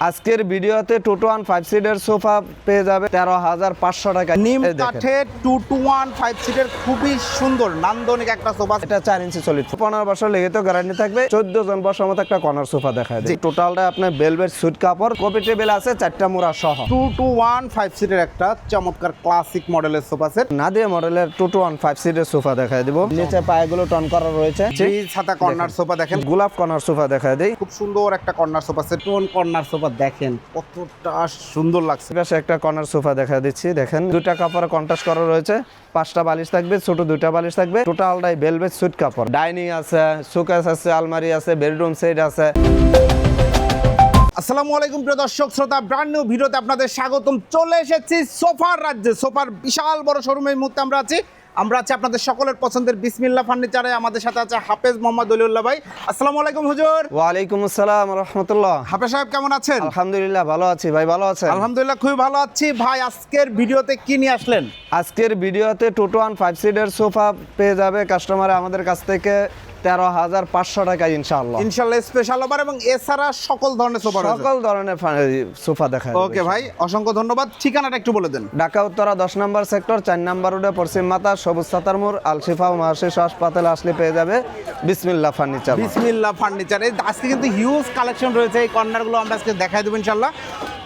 আজকের ভিডিওতে two two one five সিটের সোফা পেয়ে যাবে তেরো হাজার পাঁচশো টাকা। নিম দেখেন। টু টু ওয়ান ফাইভ সিটের খুবই সুন্দর নান্দনিক একটা সোফা। এটা চার ইঞ্চি সলিড পনেরো বছর লেগে তো গ্যারান্টি থাকবে। চোদ্দ জন বসার মতো একটা কর্নার সোফা দেখা যায়। টোটালটা আপনার বেলভেট সুট কাপড় কপি টেবিল আছে চারটা মোড়া সহ। টু টু ওয়ান ফাইভ সিটের একটা চমৎকার ক্লাসিক মডেলের সোফা সেট নাদিয়া মডেলের টু টু ওয়ান ফাইভ সিটের সোফা দেখা দিব। নিচে পায়েগুলো টন করা রয়েছে। ছাতা কর্নার সোফা দেখেন। গোলাপ কর্নার সোফা দেখা দেয় খুব সুন্দর একটা corner sofa set tone corner sofa দেখেন কতটা সুন্দর লাগছে। পাশে একটা কর্নার সোফা দেখা দিচ্ছি দেখেন। দুটা কাপড় কন্ট্রাস্ট করা রয়েছে পাঁচটা বালিশ থাকবে ছোট দুটা বালিশ থাকবে টোটালটাই বেলভেট সুট কাপড়। ডাইনিং আছে সুকেস আছে আলমারি আছে বেডরুম সেট আছে। আসসালামু আলাইকুম প্রিয় দর্শক শ্রোতা ব্র্যান্ড নিউ ভিডিওতে আপনাদের স্বাগতম। চলে এসেছি সোফার রাজ্যে সোফার বিশাল বড় শোরুমে এই মুহূর্তে আমরা আছি। আমরা আছি আপনাদের সকলের পছন্দের বিসমিল্লা ফার্নিচারে। আমাদের সাথে আছে হাফেজ মোহাম্মদ দলিউল্লাহ ভাই। আসসালামু আলাইকুম হুজুর। ওয়ালাইকুম আসসালাম রহমতুল্লাহ। হাফেজ সাহেব কেমন আছেন? আলহামদুলিল্লাহ ভালো আছি। ভাই ভালো আছেন? আলহামদুলিল্লাহ খুবই ভালো আছি। ভাই আজকের ভিডিওতে কি নিয়ে আসলেন? আজকের ভিডিওতে টু টু ওয়ান ফাইভ সিটের সোফা পেয়ে যাবে কাস্টমার আমাদের কাছ থেকে। তেরো হাজার পাঁচশো টাকা ইনশাআল্লাহ। ইনশাল্লাহ স্পেশাল অফার এবং এছাড়া সকল ধরনের সোফা সকল ধরনের সোফা দেখা ওকে ভাই অসংখ্য ধন্যবাদ। ঠিকানাটা একটু বলে দেন। ঢাকা উত্তরা দশ নম্বর সেক্টর চার নম্বর রোডে পশ্চিম মাতা সবুজ সাতার মোড় আলশিফা ও মহাশিস হাসপাতাল আসলে পেয়ে যাবে বিসমিল্লা ফার্নিচার বিসমিল্লা ফার্নিচার এই আজকে কিন্তু হিউজ কালেকশন রয়েছে এই কর্নারগুলো আমরা আজকে দেখাই দেবো ইনশাল্লাহ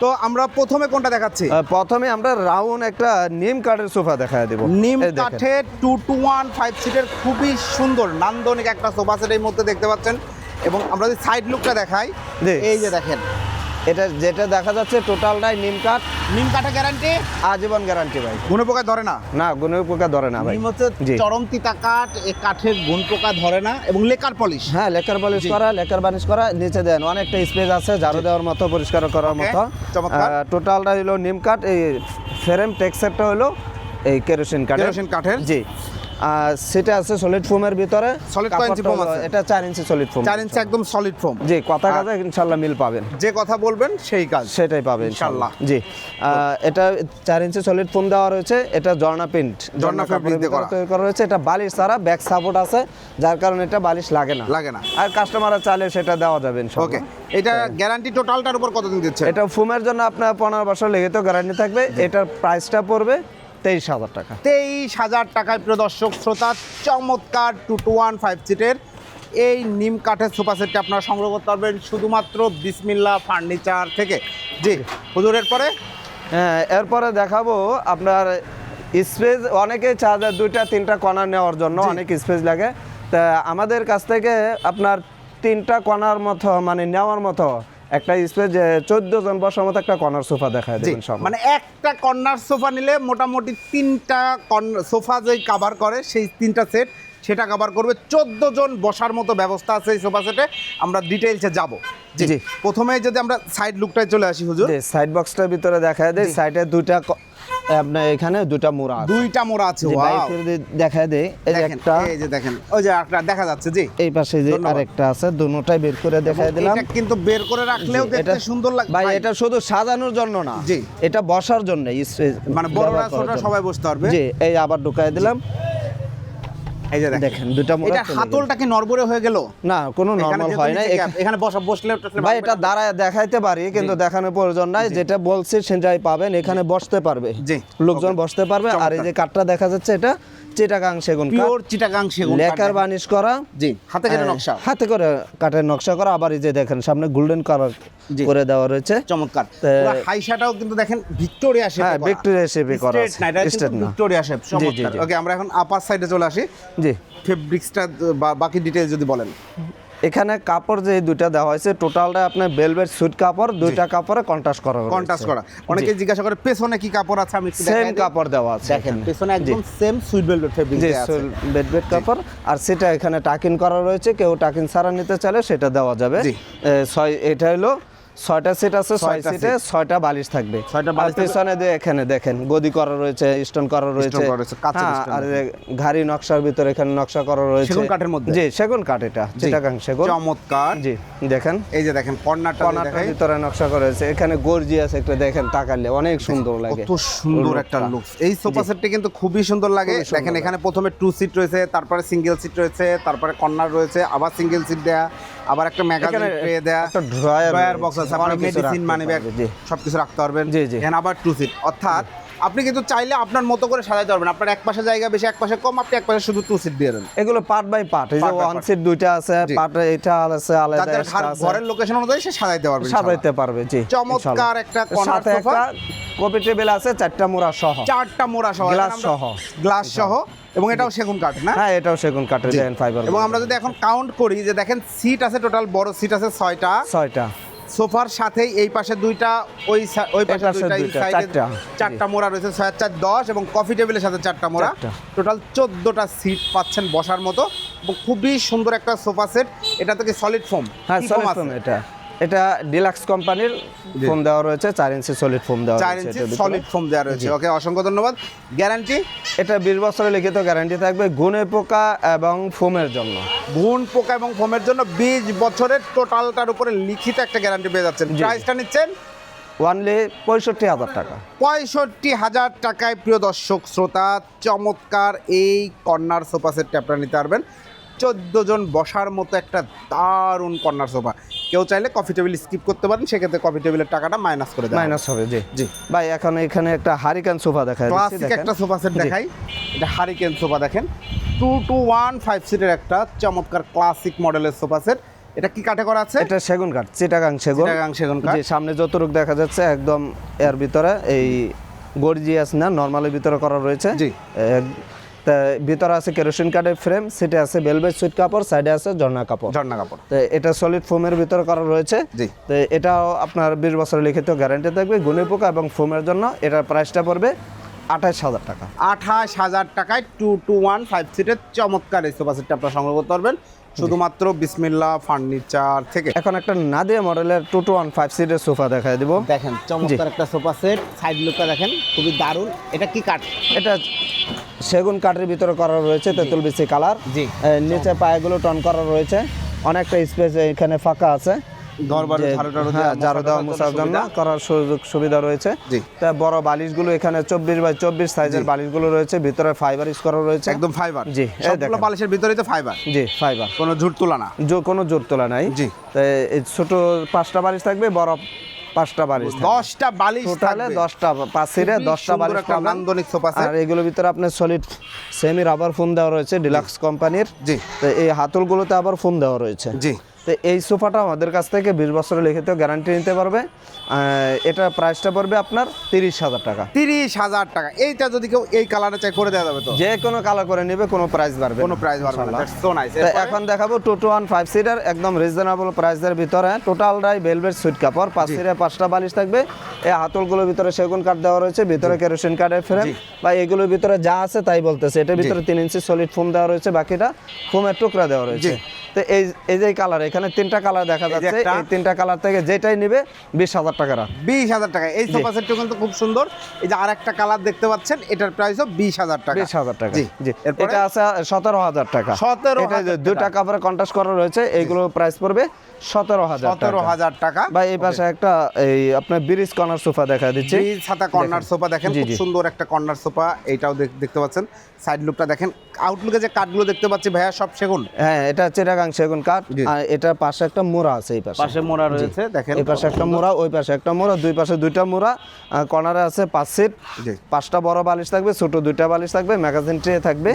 তো আমরা প্রথমে কোনটা দেখাচ্ছি? প্রথমে আমরা রাউন্ড একটা নিম কাঠের সোফা দেখা দেবো। নিম কাঠের টু টু ওয়ান ফাইভ সিটের খুবই সুন্দর নান্দনিক একটা সোফা সেট এই মধ্যে দেখতে পাচ্ছেন। এবং আমরা যদি সাইড লুকটা দেখাই। এই যে দেখেন এটা যেটা দেখা যাচ্ছে টোটালটাই নিম কাঠ। নিম কাঠা গ্যারান্টি আজীবন গ্যারান্টি ভাই। গুনে পোকা ধরে না? না গুণের পোকা ধরে না ভাই। নিম হচ্ছে চরম তিতা কাঠ এই কাঠের গুণ পোকা ধরে না এবং লেকার পলিশ হ্যাঁ লেকার পলিশ করা লেকার বালিশ করা নিচে দেন অনেকটা স্পেস আছে ঝাড়ু দেওয়ার মতো পরিষ্কার করার মতো। চমৎকার। টোটালটা হলো নিম কাঠ এই ফ্রেম টেক্সচারটা হলো এই কেরোসিন কাঠের। কেরোসিন কাঠের? জি। আর সেটা আছে সলিড ফোমের ভিতরে। কয় ইঞ্চি হলো- আছে? এটা চার ইঞ্চি সলিড ফোম চার ইঞ্চি একদম সলিড ফোম জি কথা কাজে ইনশাল্লাহ মিল পাবেন। যে কথা বলবেন সেই কাজ। সেটাই পাবেন। ইনশাল্লাহ। জি এটা চার ইঞ্চি সলিড ফোম দেওয়া রয়েছে এটা জর্না প্রিন্ট জর্না fabric দিয়ে করা। রয়েছে এটা বালিশ ছাড়া ব্যাক সাপোর্ট আছে যার কারণে এটা বালিশ লাগে না। লাগে না। আর কাস্টমাররা চাইলে সেটা দেওয়া যাবে ইনশাল্লাহ। ওকে এটা গ্যারান্টি টোটালটার উপর কতদিন দিচ্ছে এটা ফুমের জন্য আপনার পনেরো বছর লেগে তো গ্যারান্টি থাকবে এটার প্রাইসটা পড়বে তেইশ হাজার টাকা। তেইশ হাজার টাকায় প্রিয় দর্শক শ্রোতা চমৎকার টু টু ওয়ান ফাইভ সিটের এই নিম কাঠের সোফা সেটটা আপনারা সংগ্রহ করতে পারবেন শুধুমাত্র বিসমিল্লা ফার্নিচার থেকে। জি হুজুরের পরে হ্যাঁ এরপরে দেখাবো আপনার স্পেস অনেকেই চার্জার দুইটা তিনটা কর্নার নেওয়ার জন্য অনেক স্পেস লাগে। তা আমাদের কাছ থেকে আপনার তিনটা কর্নার মতো মানে নেওয়ার মতো একটা স্পেস যে চোদ্দ জন বসার মতো একটা কর্নার সোফা দেখা যায় দেবেন সব মানে একটা কর্নার সোফা নিলে মোটামুটি তিনটা সোফা যে কাভার করে সেই তিনটা সেট সেটা কাভার করবে। চোদ্দ জন বসার মতো ব্যবস্থা আছে এই সোফা সেটে আমরা ডিটেইলসে যাব। জি। জি। প্রথমে যদি আমরা সাইড লুকটায় চলে আসি হুজুর। সাইড বক্সটার ভিতরে দেখা দেয় সাইডে দুইটা আপনার এখানে দুইটা মোড়া দুইটা মোড়া আছে! বাইকের দিয়ে এই যে একটা এই যে দেখেন ওই যে একটা দেখা যাচ্ছে জি। এই পাশে যে। আরেকটা আছে দুটোটাই বের করে দেখায় দিলাম। এটা কিন্তু বের করে রাখলেও দেখতে সুন্দর লাগে ভাই এটা শুধু সাজানোর জন্য না। জি। এটা বসার জন্য মানে বড়রা ছোটরা সবাই বসতে পারবে। জি এই আবার ঢুকাই দিলাম। এই যে দেখেন। দুটা মোড়া এটা। হাতলটা কি নরবরে হয়ে গেল? না কোনো নরমাল হয় না। এখানে বসা বসলে ভাই এটা দাঁড়ায় দেখাইতে পারি কিন্তু দেখানোর প্রয়োজন নাই। যেটা বলছি সেটাই পাবেন এখানে বসতে পারবে। জি, লোকজন বসতে পারবে আর এই যে কাঠটা দেখা যাচ্ছে এটা চিটাগাং সেগুন পিওর চিটাগাং সেগুন লেকার বানিশ করা জি হাতে কেটে হ্যাঁ, নকশা। হাতে করে কাঠের নকশা করা আবার এই যে দেখেন সামনে গোল্ডেন কালার করে দেওয়া রয়েছে। চমৎকার। হাইশাটাও কিন্তু দেখেন ভিক্টোরিয়া শেপে হ্যাঁ, ভিক্টোরিয়া শেপে করা আছে। ভিক্টোরিয়া শেপ চমৎকার। ওকে আমরা এখন আপার সাইডে চলে আসি। জি। ফেব্রিক্সটা বাকি ডিটেইলস যদি বলেন। এখানে কাপড় যে দুইটা দেওয়া হয়েছে টোটালটা আপনার বেলভেট সুট কাপড় দুইটা কাপড়ে কন্ট্রাস্ট করা কন্ট্রাস্ট করা। অনেকে জিজ্ঞাসা করে পেছনে কি কাপড় আছে? আমি সেম। কাপড় দেওয়া আছে দেখেন পেছনে একদম সেম সুইট বেলভেট ফেব্রিক আছে। বেলভেট কাপড়। আর সেটা এখানে টাকিন করা রয়েছে। কেউ টাকিন ছাড়া নিতে চাইলে সেটা দেওয়া যাবে। ছয় এটা হলো ছয়টা সিট আছে ছয় সিটে ছয়টা বালিশ থাকবে। ছয়টা বালিশ পেছনে দিয়ে এখানে দেখেন গদি করা রয়েছে স্টোন করা রয়েছে। রয়েছে, হ্যাঁ, আর ঘাড়ি নকশার ভিতরে এখানে নকশা করা রয়েছে। সেগুন কাঠের মধ্যে? জি সেগুন কাঠ এটা চিটাগাং সেগুন। চমৎকার। জি দেখেন। এই যে দেখেন ভিতরে নকশা করা হয়েছে এখানে গর্জিয়াস একটা দেখেন তাকালে অনেক সুন্দর লাগে। কত সুন্দর একটা লুক এই সোফা সেটটি কিন্তু খুবই সুন্দর লাগে। দেখেন এখানে প্রথমে টু সিট রয়েছে তারপরে সিঙ্গেল সিট রয়েছে তারপরে কর্নার রয়েছে আবার সিঙ্গেল সিট দেয়া। আবার একটা ম্যাগাজিন ট্রে দেয়া। একটা ড্রয়ার বক্স আছে আপনার মেডিসিন মানি ব্যাগ পারবে, জি। সবকিছু রাখতে পারবেন। জি, জি। এখানে আবার টু সিট অর্থাৎ আপনি কিন্তু চাইলে আপনার মতো করে সাজাতে পারবেন। আপনার এক পাশে জায়গা বেশি এক পাশে কম আপনি এক পাশে শুধু টু সিট দিয়ে দেন। এগুলো পার্ট বাই পার্ট এই যে ওয়ান সিট দুইটা আছে পার্ট এটা আছে আলাদা আছে। ঘরের লোকেশন অনুযায়ী সে সাজাইতে পারবে। সাজাইতে পারবে জি চমৎকার একটা সাথে একটা কপি টেবিল আছে চারটা মোড়া সহ। চারটা মোড়া সহ। Glass সহ। গ্লাস সহ। এবং এটাও সেগুন কাঠ না? হ্যাঁ এটাও সেগুন কাঠের জি। ফাইবার এবং আমরা যদি এখন কাউন্ট করি যে দেখেন সিট আছে টোটাল বড় সিট আছে ছয়টা। ছয়টা। সোফার সাথেই এই পাশে দুইটা ওই ওই পাশে দুইটা এই সাইডে চারটা। চারটা মোড়া রয়েছে ছয় চার দশ এবং কফি টেবিলের সাথে চারটা মোড়া। টোটাল চোদ্দটা সিট পাচ্ছেন বসার মতো। খুবই সুন্দর একটা সোফা সেট। এটা থেকে সলিড ফোম হ্যাঁ সলিড ফোম এটা। এটা ডিলাক্স কোম্পানির। ফোম দেওয়া রয়েছে চার ইঞ্চি সলিড ফোম দেওয়া চার ইঞ্চি সলিড ফোম দেওয়া রয়েছে। ওকে অসংখ্য ধন্যবাদ। গ্যারান্টি এটা বিশ বছরের লিখিত গ্যারান্টি থাকবে গুণে পোকা এবং ফোমের জন্য। গুণ পোকা এবং ফোমের জন্য বিশ বছরের টোটালটার উপরে লিখিত একটা গ্যারান্টি পেয়ে যাচ্ছেন। প্রাইসটা নিচ্ছেন? ওয়ানলি পঁয়ষট্টি হাজার টাকা। পঁয়ষট্টি হাজার টাকায় প্রিয় দর্শক শ্রোতা চমৎকার এই কর্নার সোফা সেটটা আপনারা নিতে পারবেন। চোদ্দ জন বসার মতো একটা দারুণ কর্নার সোফা। কেউ চাইলে কফি টেবিল স্কিপ করতে পারেন সেক্ষেত্রে কফি টেবিলের টাকাটা মাইনাস করে দেয় মাইনাস হবে জি। জি। ভাই এখন এখানে একটা হারিকান সোফা দেখা ক্লাসিক একটা সোফা সেট দেখাই। এটা হারিকেন সোফা দেখেন। টু টু ওয়ান ফাইভ সিটের একটা চমৎকার ক্লাসিক মডেলের সোফা সেট এটা কি কাঠে করা আছে? এটা সেগুন কাঠ চিটাগাং সেগুন। চিটাগাং সেগুন কাঠ। জি সামনে যতটুক দেখা যাচ্ছে একদম এর ভিতরে এই গর্জিয়াস না নর্মালের ভিতরে করা রয়েছে। জি। তা ভিতরে আছে কেরোসিন কাঠের ফ্রেম সেটা আছে বেলবেট সুইট কাপড় সাইডে আছে ঝর্ণা কাপড়। ঝর্ণা কাপড়। তো এটা সলিড ফোমের ভিতরে করা রয়েছে। জি। তো এটাও আপনার বিশ বছরের লিখিত গ্যারান্টি থাকবে গুণে পোকা এবং ফোমের জন্য এটার প্রাইসটা পড়বে আঠাশ হাজার টাকা। আঠাশ হাজার টাকায় টু টু ওয়ান ফাইভ সিটের চমৎকার এই সোফা সেটটা আপনারা সংগ্রহ করতে পারবেন। শুধুমাত্র বিসমিল্লা ফার্নিচার থেকে। এখন একটা নাদিয়া মডেলের টু টু ওয়ান ফাইভ সিটের সোফা দেখা দিব। দেখেন চমৎকার একটা সোফা সেট সাইড লুকটা দেখেন খুবই দারুণ। এটা কি কাঠ? এটা সেগুন কাঠের ভিতরে করা রয়েছে তেঁতুল বিচি কালার। জি। নিচে পায়েগুলো টন করা রয়েছে। অনেকটা স্পেস এখানে ফাঁকা আছে। ঝাড়ু হ্যাঁ দেওয়া, মোছার জন্য করার সুযোগ সুবিধা রয়েছে। তা বড় বালিশগুলো এখানে চব্বিশ বাই চব্বিশ সাইজের বালিশগুলো রয়েছে ভিতরে ফাইবার ইউজ করা রয়েছে। একদম ফাইবার জি, সবগুলো বালিশের ভিতরেই তো ফাইবার জি ফাইবার কোনো তোলা না? কোনো তোলা নাই। জি। এই ছোট পাঁচটা বালিশ থাকবে বড় পাঁচটা বালিশ দশটা বালিশ টোটালে দশটা খুবই দশটা বালিশ নান্দনিক সোফা আর এগুলোর ভিতরে আপনার সলিড সেমি রাবার ফোম দেওয়া রয়েছে ডিলাক্স কোম্পানির জি। তো এই হাতলগুলোতে আবার ফোন দেওয়া রয়েছে। জি। তো এই সোফাটা আমাদের কাছ থেকে বিশ বছরের লিখিত গ্যারান্টি নিতে পারবে। এটা প্রাইসটা পড়বে আপনার তিরিশ হাজার টাকা। তিরিশ হাজার টাকা। এইটা যদি কেউ এই কালারে চাই করে দেওয়া যাবে তো? যে কোনো কালার করে নেবে কোনো প্রাইস বাড়বে কোনো প্রাইস বাড়বে না। এখন দেখাবো two two one five seater একদম রিজনেবল প্রাইসের ভিতরে। টোটালটাই ভেলভেট সুইট কাপড় পাঁচ সিটে পাঁচটা বালিশ থাকবে। এই হাতলগুলোর ভিতরে সেগুন কাঠ দেওয়া রয়েছে ভিতরে কেরোসিন কাঠের ফ্রেম বা এগুলোর ভিতরে যা আছে তাই বলতেছে। এটার ভিতরে তিন ইঞ্চি সলিড ফোম দেওয়া রয়েছে বাকিটা ফোমের টুকরা দেওয়া রয়েছে। তো এই এই যে কালার এখানে তিনটা কালার দেখা যাচ্ছে। এই তিনটা কালার থেকে যেটাই নিবে বিশ হাজার টাকা বিশ হাজার টাকা। এই সোফা সেটটা কিন্তু খুব সুন্দর। এই যে আর একটা কালার দেখতে পাচ্ছেন এটার প্রাইসও বিশ হাজার টাকা। বিশ হাজার টাকা। জি। এটা আছে সতেরো হাজার টাকা। 17,000 এটা যে টাকা। দুইটা কাপড়ে কন্ট্রাস্ট করা রয়েছে এইগুলো প্রাইস পড়বে সতেরো হাজার সতেরো হাজার টাকা। বা এই পাশে একটা এই আপনার ব্রিজ কর্নার সোফা দেখা দিচ্ছে। ছাতা কর্নার সোফা দেখেন খুব সুন্দর একটা কর্নার সোফা এইটাও দেখ- দেখতে পাচ্ছেন। সাইড লুকটা দেখেন। আউটলুকে যে কাঠগুলো দেখতে পাচ্ছি ভাইয়া সব সেগুন? হ্যাঁ এটা সেগুন কাঠ আর এটার পাশে একটা মোড়া আছে এই পাশে। পাশে মোড়া রয়েছে দেখেন। এই পাশে একটা মোড়া ওই পাশে একটা মোড়া দুই পাশে দুইটা মোড়া কর্নারে আছে পাঁচ সিট পাঁচটা বড় বালিশ থাকবে ছোট দুইটা বালিশ থাকবে ম্যাগাজিন ট্রে থাকবে।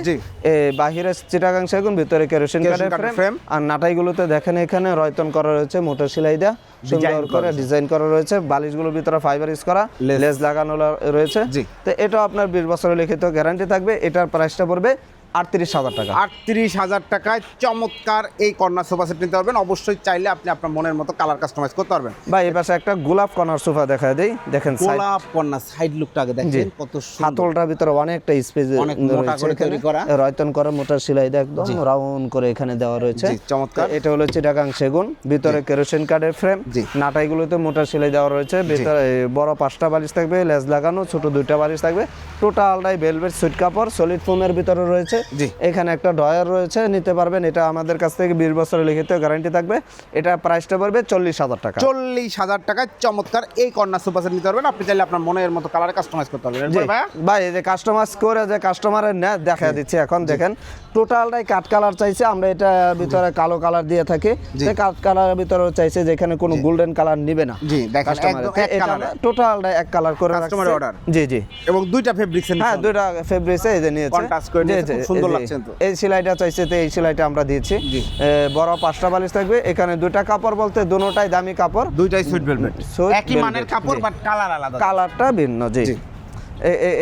বাহিরে চিটাগাং সেগুন ভিতরে কেরোসিন কাঠের ফ্রেম আর নাটাইগুলোতে দেখেন এখানে রয়তন করা রয়েছে মোটর সেলাই দেওয়া সুন্দর করে ডিজাইন করা রয়েছে বালিশগুলোর ভিতরে ফাইবার ইউজ করা লেস। লেস লাগানো রয়েছে। জি। তো এটাও আপনার বিশ বছরের লিখিত গ্যারান্টি থাকবে এটার প্রাইসটা পড়বে আটত্রিশ হাজার টাকা। আটত্রিশ হাজার টাকায় চমৎকার এই কর্নার সোফা সেট নিতে পারবেন। অবশ্যই চাইলে আপনি আপনার মনের মতো কালার কাস্টমাইজ করতে পারবেন। বা এই পাশে একটা গোলাপ কর্নার সোফা দেখা দেই। দেখেন গোলাপ কন্যা সাইড লুকটা আগে দেখেন কত হাতলটার ভিতরে অনেকটা স্পেস অনেক মোটা করে তৈরি করা। রয়তন করা মোটার সেলাই একদম রাউন্ড করে এখানে দেওয়া রয়েছে। চমৎকার। এটা হলো চিটাগাং সেগুন ভিতরে কেরোসিন কাঠের ফ্রেম। নাটাইগুলোতে মোটা সেলাই দেওয়া রয়েছে। ভিতরে বড় পাঁচটা বালিশ থাকবে লেজ লাগানো ছোট দুইটা বালিশ থাকবে। টোটালটাই ভেলভেট সুইট কাপড় সলিড ফোমের ভিতরে রয়েছে। এখানে একটা ডয়ার রয়েছে নিতে পারবেন। এটা আমাদের কাছ থেকে বিশ বছরের লিখিত গ্যারান্টি থাকবে। এটা প্রাইসটা পড়বে চল্লিশ হাজার টাকা। চল্লিশ হাজার টাকায় চমৎকার এই কর্নার সোফা সেট নিতে পারবেন। আপনি চাইলে আপনার মনের মতো কালারে কাস্টমাইজ করতে পারবেন। ভাই এই যে কাস্টমার করে যে কাস্টমারের না দেখা দিচ্ছি এখন দেখেন। টোটালটাই কাট কালার চাইছে। আমরা এটা ভিতরে কালো কালার দিয়ে থাকি। কাট কালারের ভিতরে চাইছে যেখানে কোনো গোল্ডেন কালার নিবে না। জি, দেখেন, কাস্টমার এক টোটালটাই এক কালার করে রাখছে। order। জি জি। এবং দুইটা ফেব্রিক্স হ্যাঁ দুইটা ফেব্রিক্সে এই যে নিয়েছে। Contrast করে নিয়েছে, সুন্দর লাগছে কিন্তু। এই সেলাইটা চাইছে তো এই সেলাইটা আমরা দিয়েছি। বড় পাঁচটা বালিশ থাকবে। এখানে দুইটা কাপড় বলতে দুটোটাই দামি কাপড়। দুইটাই সুইট ভেলভেট একই মানের কাপড় বাট কালার আলাদা। কালারটা ভিন্ন জি।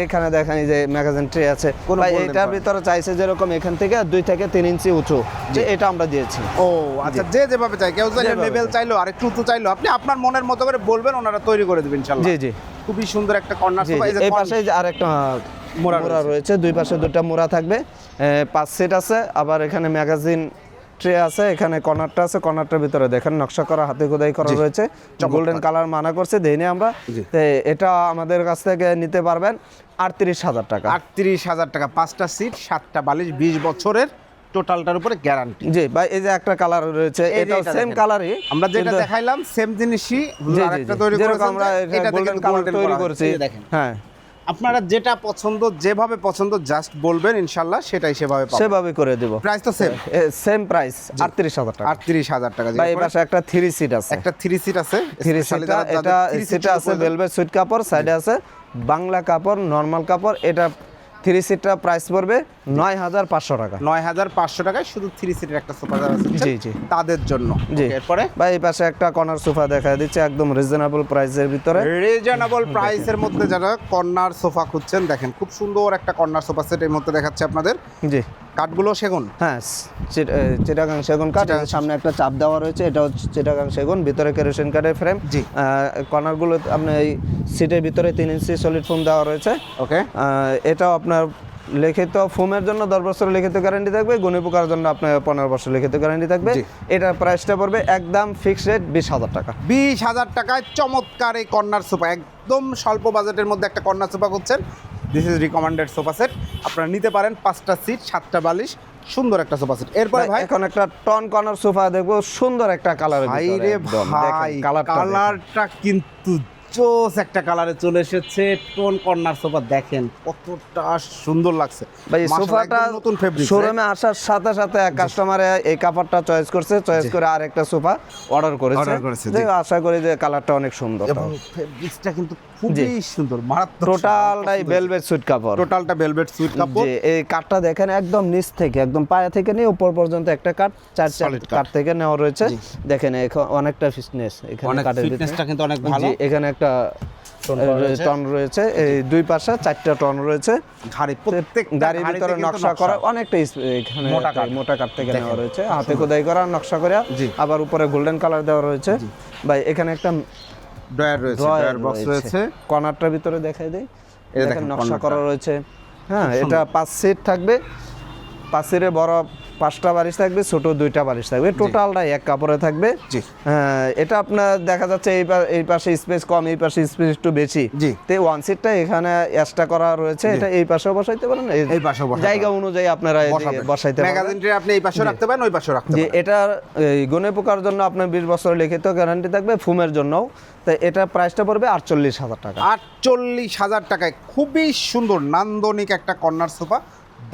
এখানে দেখেন যে ম্যাগাজিন ট্রে আছে। ভাই এটার ভিতরে চাইছে যেরকম এখান থেকে দুই থেকে তিন ইঞ্চি উঁচু। যে এটা আমরা দিয়েছি। ও আচ্ছা যে যেভাবে চাই কেউ চাইলে লেভেল চাইলো আর একটু উঁচু চাইলো আপনি আপনার মনের মতো করে বলবেন ওনারা তৈরি করে দেবেন ইনশাআল্লাহ জি জি। খুবই সুন্দর একটা কর্নার সোফা এই পাশে আরেকটা মোড়া রয়েছে। দুই পাশে দুটো মোড়া থাকবে। পাঁচ সিট আছে আবার এখানে ম্যাগাজিন ট্রে আছে এখানে কর্নারটা আছে কর্নারটার ভিতরে দেখেন নকশা করা হাতে খোদাই করা রয়েছে। গোল্ডেন কালার মানা করছে দেইনি আমরা। এটা আমাদের কাছ থেকে নিতে পারবেন আটত্রিশ হাজার টাকা। আটত্রিশ হাজার টাকা পাঁচটা সিট সাতটা বালিশ বিশ বছরের টোটালটার উপরে গ্যারান্টি জি ভাই এই যে একটা কালার রয়েছে এটাও এটা সেম। কালারই আমরা যেটা দেখাইলাম সেম জিনিসই আরেকটা তৈরি করেছেন আমরা যে এটাতে গোল্ডেন কালার তৈরি করেছি। হ্যাঁ। আপনারা যেটা পছন্দ যেভাবে পছন্দ জাস্ট বলবেন ইনশাল্লাহ সেটাই সেভাবে সেভাবে করে দেব। প্রাইস তো সেম সেম প্রাইস আটত্রিশ হাজার টাকা। আটত্রিশ হাজার টাকা ভাই পাশে একটা থ্রি সিট আছে। একটা থ্রি সিট আছে থ্রি যাদের এটা সেটা আছে। ভেলভেট সুইট কাপড় সাইডে আছে বাংলা কাপড় নর্মাল কাপড় এটা থ্রি সিটটা প্রাইস পড়বে নয় হাজার পাঁচশো টাকা। নয় হাজার পাঁচশো টাকায় শুধু থ্রি সিটের একটা সোফা জি, জি। তাদের জন্য। জি। এরপরে? বা এই পাশে একটা কর্নার সোফা দেখা দিচ্ছে একদম রিজনেবল প্রাইসের ভিতরে। রিজনেবল প্রাইসের মধ্যে যারা কর্নার সোফা খুঁজছেন দেখেন খুব সুন্দর একটা কর্নার সোফা সেট এই মধ্যে দেখাচ্ছে আপনাদের। জি। কাঠগুলো সেগুন? হ্যাঁ চিটাগাং সেগুন কাঠ সামনে একটা চাপ দেওয়া রয়েছে এটা হচ্ছে চিটাগাং সেগুন ভিতরে কেরোসিন কাঠের ফ্রেম। জি। কর্নারগুলো আপনার এই সিটের ভিতরে তিন ইঞ্চি সলিড ফোম দেওয়া রয়েছে। ওকে। এটাও আপনার লিখিত ফোমের জন্য দশ বছরের লিখিত গ্যারান্টি থাকবে গুণী পোকার জন্য আপনার পনেরো বছর লিখিত গ্যারান্টি থাকবে। এটার প্রাইসটা পড়বে একদম ফিক্সড রেট বিশ হাজার টাকা। বিশ হাজার টাকায় চমৎকার এই কর্নার সোফা একদম স্বল্প বাজেটের মধ্যে একটা কর্নার সোফা খুঁজছেন। This is recommended sofa set আপনারা নিতে পারেন পাঁচটা সিট সাতটা বালিশ সুন্দর একটা সোফা সেট এরপরে ভাই এখন একটা টন কর্নার সোফা দেখব সুন্দর একটা কালার ভাই রে ভাই কালারটা কিন্তু জোস একটা কালারে চলে এসেছে। টোন কর্নার সোফা দেখেন কতটা সুন্দর লাগছে। ভাই সোফাটা নতুন ফেব্রিক শোরুমে আসার সাথে সাথে কাস্টমারে এই কাপড়টা চয়েস করছে চয়েস করে আরেকটা সোফা অর্ডার করেছে। আশা করি যে কালারটা অনেক সুন্দর। এবং ফেব্রিক্সটা কিন্তু খুবই সুন্দর মারাত্মক টোটালটাই ভেলভেট সুইট কাপড়। টোটালটা ভেলভেট সুইট কাপড়। এই কাঠটা দেখেন একদম নিচ থেকে একদম পায়া থেকে নিয়ে উপর পর্যন্ত একটা কাঠ চার চার। কাঠ থেকে নেওয়া রয়েছে। দেখেন এখন অনেকটা ফিটনেস এখানে কাঠের ফিটনেসটা কিন্তু অনেক ভালো। এখানে একটা টন রয়েছে। এই দুই পাশে চারটা টন রয়েছে। ঘাড়ি প্রত্যেক গাড়ির ভিতরে নকশা করা অনেকটা এখানে মোটা কাঠ। থেকে নেওয়া রয়েছে। হাতে খোদাই করা নকশা করা। আবার উপরে গোল্ডেন কালার দেওয়া রয়েছে। ভাই এখানে একটা ড্রয়ার রয়েছে ড্রয়ার বক্স রয়েছে। কর্নারটার ভিতরে দেখাই দেই। দেখেন নকশা করা রয়েছে। হ্যাঁ এটা পাঁচ সিট থাকবে। পাঁচ সিটে বড় পাঁচটা বালিশ থাকবে ছোট দুইটা বালিশ থাকবে। টোটালটাই এক কাপড়ে থাকবে। জি। হ্যাঁ, এটা আপনার দেখা যাচ্ছে এই এই পাশে স্পেস কম এই পাশে স্পেস একটু বেশি। জি। তো ওয়ান সিটটা এখানে এক্সট্রা করা রয়েছে এটা এই পাশেও বসাইতে পারেন? এই পাশেও জায়গা অনুযায়ী আপনারা বসাইতে পারেন। ম্যাগাজিন ট্রে আপনি এই পাশে রাখতে পারেন ওই পাশে রাখতে পারেন। এই গনে পোকার জন্য আপনার বিশ বছর লিখিত গ্যারান্টি থাকবে ফুমের জন্যও। তো এটা প্রাইসটা পড়বে আটচল্লিশ হাজার টাকা। আটচল্লিশ হাজার টাকায় খুবই সুন্দর নান্দনিক একটা কর্নার সোফা।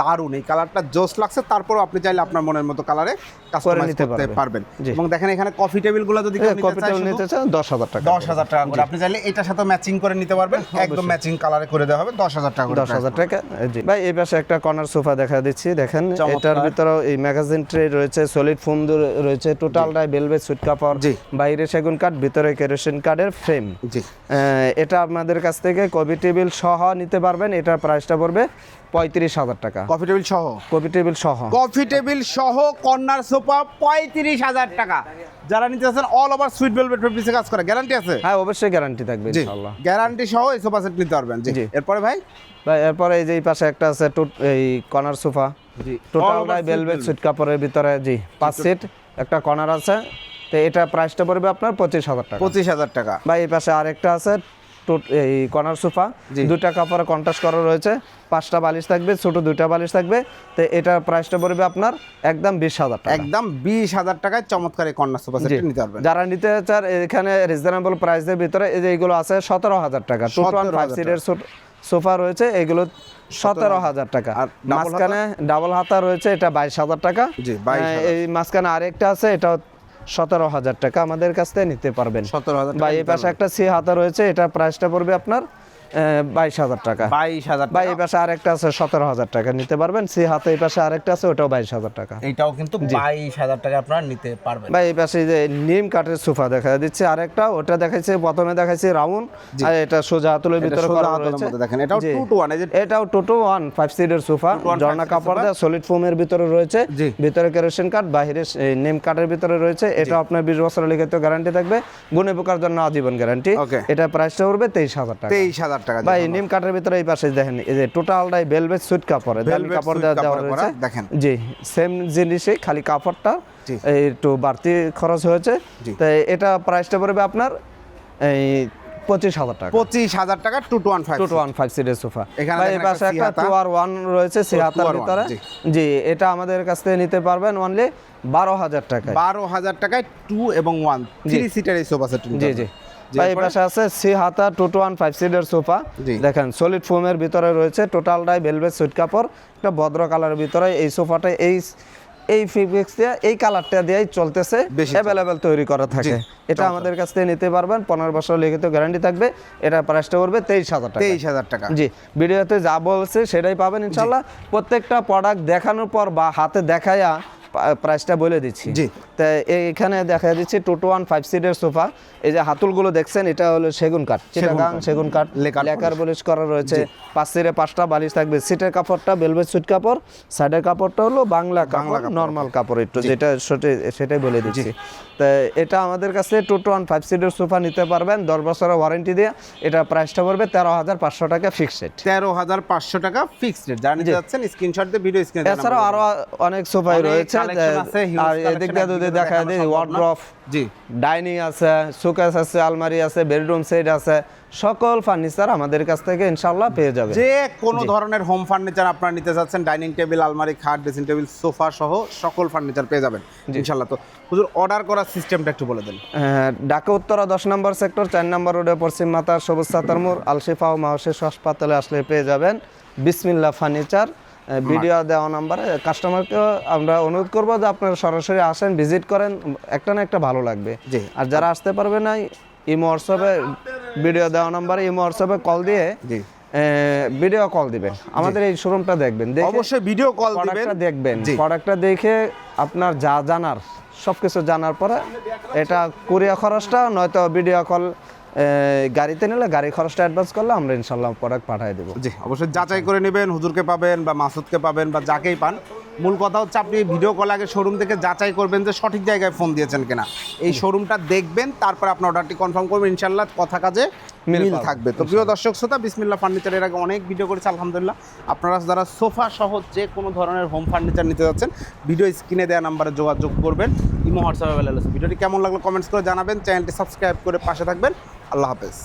দারুণ। এই কালারটা জোস লাগছে তারপরও আপনি চাইলে আপনার মনের মতো কালারে কাস্টমাইজ করতে পারবেন। এবং দেখেন এখানে কফি টেবিলগুলো যদি চায় টেবিল নিতে চান দশ হাজার টাকা দশ হাজার টাকা করে। আপনি চাইলে এটার সাথে ম্যাচিং করে নিতে পারবেন একদম ম্যাচিং কালারে করে দেওয়া হবে দশ হাজার টাকা করে দশ হাজার টাকা জি। ভাই এই পাশে একটা কর্নার সোফা দেখা দিচ্ছি। দেখেন এটার ভিতরে এই ম্যাগাজিন ট্রে রয়েছে সলিড ফোম রয়েছে টোটালটাই বেলভেট সুইট কাপড়। বাইরে সেগুন কাঠ ভিতরে কেরোসিন কাঠের ফ্রেম জি। এটা আপনাদের কাছ থেকে কপি টেবিল সহ নিতে পারবেন এটার প্রাইসটা পড়বে পঁয়ত্রিশ হাজার টাকা। কফি টেবিল সহ? কপি টেবিল সহ। কফি টেবিল সহ কর্নার সোফা পঁয়ত্রিশ হাজার টাকা। যারা নিতে চাচ্ছেন অল ওভার সুইট ভেলভেট ফেব্রিক্সে কাজ করে গ্যারান্টি আছে? হ্যাঁ অবশ্যই গ্যারান্টি থাকবে ইনশাআল্লাহ। গ্যারান্টি সহ এই সোফা সেট নিতে পারবেন জি। এরপরে ভাই? ভাই এরপরে এই যে এই পাশে একটা আছে এই কর্নার সোফা। জি। টোটালটাই ভেলভেট সুইট কাপড়ের ভিতরে জি পাঁচ সিট একটা কর্নার আছে। তো এটা প্রাইসটা পড়বে আপনার পঁচিশ হাজার টাকা। পঁচিশ হাজার টাকা। ভাই এই পাশে আরেকটা আছে এই কর্নার সোফা। দুটা কাপড়ে কন্ট্রাস্ট করা রয়েছে। পাঁচটা বালিশ থাকবে ছোট দুইটা বালিশ থাকবে। তো এটার প্রাইসটা পড়বে আপনার একদম বিশ হাজার টাকা। একদম বিশ হাজার টাকায় চমৎকার এই কন্যা সোফা জি। সেটটি নিতে পারবেন। যারা নিতে চান এখানে রিজনেবল প্রাইসের ভিতরে এই যে এইগুলো আছে সতেরো হাজার টাকা। টু ফাইভ সিটের সোফা রয়েছে এগুলো সতেরো হাজার টাকা। আর মাঝখানে ডাবল হাতা? রয়েছে এটা বাইশ হাজার টাকা। জি, এই মাঝখানে আরেকটা আছে এটা সতেরো হাজার টাকা আমাদের কাছ থেকে নিতে পারবেন। সতেরো হাজার বা এই পাশে একটা সি হাতা রয়েছে এটা প্রাইসটা পড়বে আপনার বাইশ হাজার টাকা। বাইশ হাজার বা এই পাশে আরেকটা আছে সতেরো হাজার টাকা। নিতে পারবেন? সি হাতে এই পাশে আরেকটা আছে ওটাও বাইশ হাজার টাকা। এইটাও কিন্তু বাইশ হাজার টাকা আপনারা নিতে পারবেন। বা এই পাশে যে নিম কাঠের সোফা দেখা দিচ্ছে আরেকটা ওটা দেখাইছে প্রথমে দেখাইছে রাউন্ড আর এটা সোজা হাতুলের ভিতরে করা দেখেন, এটাও জি। 2 to 1, এই যে- এটাও টু টু ওয়ান ফাইভ সিটের সোফা 2 to 1 ঝর্ণা কাপড়। দেওয়া সলিড ফোমের ভিতরে রয়েছে। ভিতরে কেরোসিন কাঠ বাইরে নিম কাঠের ভিতরে রয়েছে। এটা আপনার বিশ বছরের লিখিত গ্যারান্টি থাকবে। গুণে পোকার জন্য আজীবন গ্যারান্টি. এটা প্রাইসটা পড়বে তেইশ হাজার টাকা। তেইশ হাজার টাকা ভাই নিম কাঠের ভিতরে এই পাশে দেখেন এই যে টোটালটাই বেলভেট সুইট কাপড় দামি কাপড় দেওয়া দেওয়া রয়েছে দেখেন। জি সেম জিনিসই খালি কাপড়টা এই একটু বাড়তি খরচ হয়েছে। তাই এটা প্রাইসটা পড়বে আপনার এই পঁচিশ হাজার টাকা। পঁচিশ হাজার টাকা two two one five two two one five সিটের সোফা এখানে এই পাশে একটা টু আর ওয়ান রয়েছে সিহাতার ভিতরে। জি। এটা আমাদের কাছ থেকে নিতে পারবেন অনলি বারো হাজার টাকায়। বারো হাজার টাকায় টু এবং ওয়ান থ্রি সিটার এই সোফা সেট জি জি। এই পাশে আছে সি হাতা টু ওয়ান ফাইভ সিটের সোফা। দেখেন সলিড ফোমের ভিতরে রয়েছে টোটালটাই ভেলভেট সুইট কাপড় একটা ভদ্র কালারের ভিতরে এই সোফাটা এই এই ফেব্রিক্স দিয়ে এই কালারটা দিয়েই চলতেছে অ্যাভেলেবেল তৈরি করা থাকে। এটা আমাদের কাছ থেকে নিতে পারবেন পনেরো বছর লিখিত গ্যারান্টি থাকবে এটা প্রাইসটা করবে তেইশ হাজার টাকা। তেইশ হাজার টাকা। জি ভিডিওতে যা বলছে সেটাই পাবেন ইনশাল্লাহ। প্রত্যেকটা প্রোডাক্ট দেখানোর পর বা হাতে দেখায়া প্রাইসটা বলে দিচ্ছি। জি। তা এখানে দেখা দিচ্ছে টু টু ওয়ান ফাইভ সিটের সোফা। এই যে হাতুলগুলো দেখছেন এটা হলো সেগুন কাঠ। চিটাগাং সেগুন কাঠ। Lacquer polish. করা রয়েছে। পাঁচ সিটে পাঁচটা বালিশ থাকবে। সিটের কাপড়টা বেলভেট সুইট কাপড় সাইডের কাপড়টা হলো বাংলা কাপড় নর্মাল কাপড় একটু যেটা সেটাই- বলে দিচ্ছি। তা এটা আমাদের কাছে টু টু ওয়ান ফাইভ সিটের সোফা নিতে পারবেন। দশ বছরের ওয়ারেন্টি দিয়ে। এটা প্রাইসটা পড়বে তেরো হাজার পাঁচশো টাকা ফিক্সড তেরো হাজার পাঁচশো টাকা ফিক্সড রেট যারা নিতে যাচ্ছেন স্ক্রিনশট দিয়ে ভিডিও স্ক্রিনে এছাড়াও আরও অনেক সোফাই রয়েছে। আর এদিক দিয়ে যদি দেখা দেখানো দিই ওয়ার্ড্রফ জি। ডাইনিং আছে সুকেস আছে আলমারি আছে বেডরুম সেট আছে সকল ফার্নিচার আমাদের কাছ থেকে ইনশাল্লাহ পেয়ে যাবে যে কোনো ধরনের হোম ফার্নিচার আপনারা নিতে চাচ্ছেন ডাইনিং টেবিল আলমারি খাট ড্রেসিং টেবিল সোফা সহ সকল ফার্নিচার পেয়ে যাবেন ইনশাল্লাহ তো হুজুর অর্ডার করার সিস্টেমটা একটু বলে দেন। হ্যাঁ, ঢাকা উত্তরা দশ নম্বর সেক্টর চার নম্বর রোডে পশ্চিম মাতা সবুজ সাতার মোড় আলশিফা ও মাহশেষ হাসপাতালে আসলে পেয়ে যাবেন। বিসমিল্লা ফার্নিচার ভিডিও দেওয়া নাম্বারে। কাস্টমারকে আমরা অনুরোধ করব যে আপনারা সরাসরি আসেন ভিজিট করেন একটা না একটা ভালো লাগবে। জি। আর যারা আসতে পারবে না ইমো হোয়াটসঅ্যাপে ভিডিও দেওয়া নাম্বারে ইমো হোয়াটসঅ্যাপে কল দিয়ে জি। ভিডিও কল দিবেন। আমাদের এই শোরুমটা দেখবেন। দেখে অবশ্যই ভিডিও কল দিবেন। প্রোডাক্টটা দেখবেন। প্রোডাক্টটা দেখে আপনার যা জানার সব কিছু জানার পরে এটা কুরিয়া খরচটা নয়তো ভিডিও কল গাড়িতে নিলে গাড়ি খরচটা অ্যাডভান্স করলে আমরা ইনশাল্লাহ প্রোডাক্ট পাঠিয়ে দেবো। জি, অবশ্যই যাচাই করে নেবেন, হুজুরকে পাবেন বা মাসুদকে পাবেন বা যাকেই পান। মূল কথা হচ্ছে আপনি ভিডিও কল আগে শোরুম থেকে যাচাই করবেন যে সঠিক জায়গায় ফোন দিয়েছেন কিনা। এই শোরুমটা দেখবেন, তারপর আপনার অর্ডারটি কনফার্ম করবেন ইনশাল্লাহ কথা কাজে মিল থাকবে। তো প্রিয় দর্শক শ্রোতা বিসমিল্লা ফার্নিচারের আগে অনেক ভিডিও করেছে আলহামদুলিল্লাহ। আপনারা যারা সোফা সহ যে কোনো ধরনের হোম ফার্নিচার নিতে যাচ্ছেন ভিডিও স্ক্রিনে দেওয়া নাম্বারে যোগাযোগ করবেন। ইমো হোয়াটসঅ্যাপ অ্যাভেলেবল আছে। ভিডিওটি কেমন লাগল কমেন্টস করে জানাবেন। চ্যানেলটি সাবস্ক্রাইব করে পাশে থাকবেন। আল্লাহ হাফেজ।